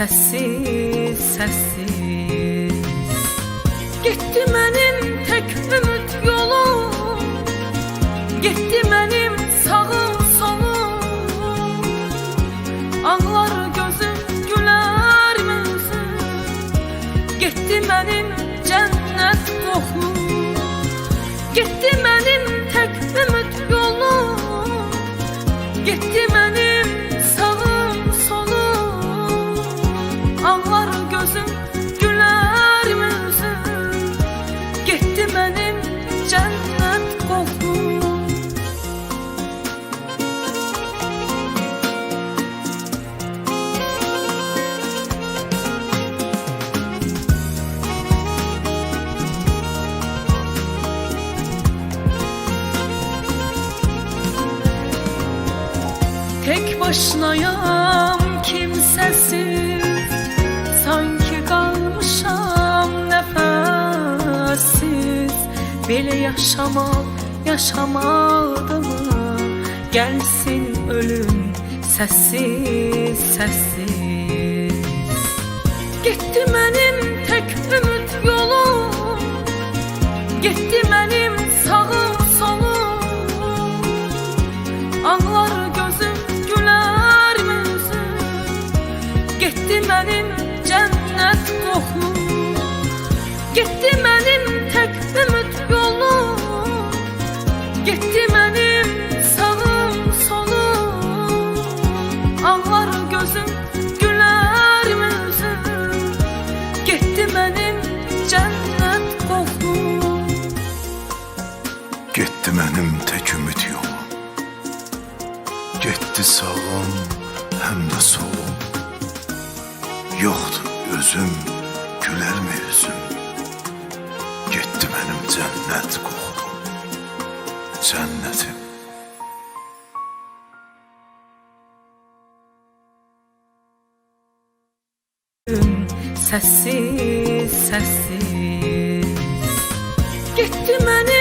Sessiz, sessiz. Gitti benim tek ümit yolum. Gitti benim sağım solum. Ağlar gözüm güler yüzüm. Gitti benim Tek başınayam kimsesiz. Sanki kalmışam nefessiz. Böyle yaşamak yaşamadı mı? Gelsin ölüm sessiz sessiz. Gitti benim tek ümit yolum. Gitti benim sağım solum. Ağlar Gitti benim cennet qoxum Gitti benim tek ümit yolum. Gitti benim sağım solum. Ağlar gözüm güler yüzüm. Gitti benim cennet qoxum Getdi mənim tək ümid yolum. Getdi sağım, həm də solum Yoxdur özüm, gülərmi üzüm Getdi mənim cənnət qoxudum Cənnətim Sessiz, sessiz. Gitti benim